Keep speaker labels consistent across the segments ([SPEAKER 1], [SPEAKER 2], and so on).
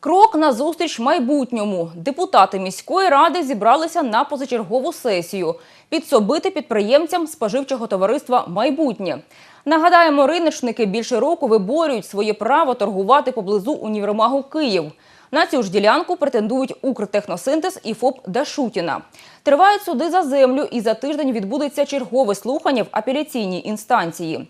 [SPEAKER 1] Крок на зустріч майбутньому. Депутати міської ради зібралися на позачергову сесію підсобити підприємцям споживчого товариства майбутнє. Нагадаємо, риночники більше року виборюють своє право торгувати поблизу універмагу Київ. На цю ж ділянку претендують Укртехносинтез і ФОП Дашутіна. Тривають суди за землю, і за тиждень відбудеться чергове слухання в апеляційній інстанції.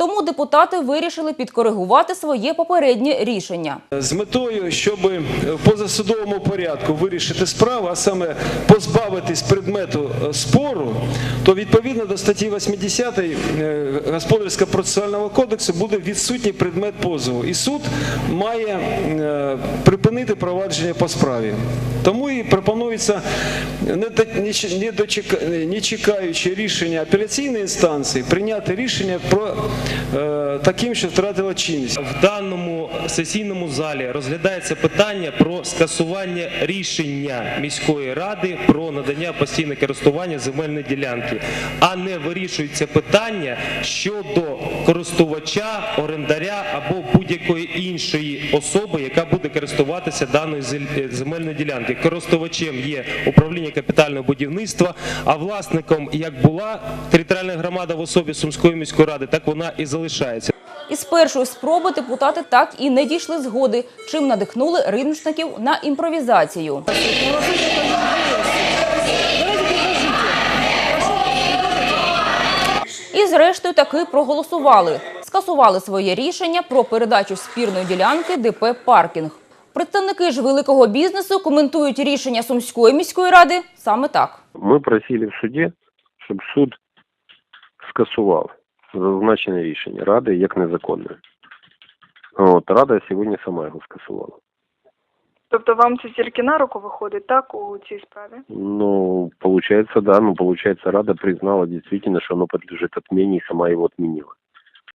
[SPEAKER 1] Тому депутати вирішили підкоригувати своє попереднє рішення.
[SPEAKER 2] З метою, щоб в позасудовому порядку вирішити справу, а саме позбавитись предмету е, спору, то відповідно до статті 80 е, Господарського процесуального кодексу буде відсутній предмет позову. І суд має е, припинити провадження по справі. Тому і пропонується, не чекаючи рішення апеляційної інстанції, прийняти рішення про е, таким, що втратило чинність.
[SPEAKER 3] В даному сесійному залі розглядається питання про скасування рішення міської ради про надання постійне користування земельної ділянки, а не вирішується питання щодо користувача, орендаря або будь-якої іншої особи, яка буде користуватися даною зель- земельною ділянкою. Користувачем є управління капітального будівництва, а власником як була територіальна громада в особі Сумської міської ради, так вона і залишається.
[SPEAKER 1] Із першої спроби депутати так і не дійшли згоди, чим надихнули риночників на імпровізацію. І зрештою таки проголосували. Скасували своє рішення про передачу спірної ділянки ДП «Паркінг». Представники ж великого бізнесу коментують рішення Сумської міської ради саме так.
[SPEAKER 4] Ми просили в суді, щоб суд скасував зазначене рішення Ради як незаконне. От, Рада сьогодні сама його скасувала.
[SPEAKER 5] Тобто вам це тільки на руку виходить, так, у цій справі?
[SPEAKER 4] Ну, получается, да, ну, получается, Рада признала действительно, что оно подлежит отмене и сама его отменила.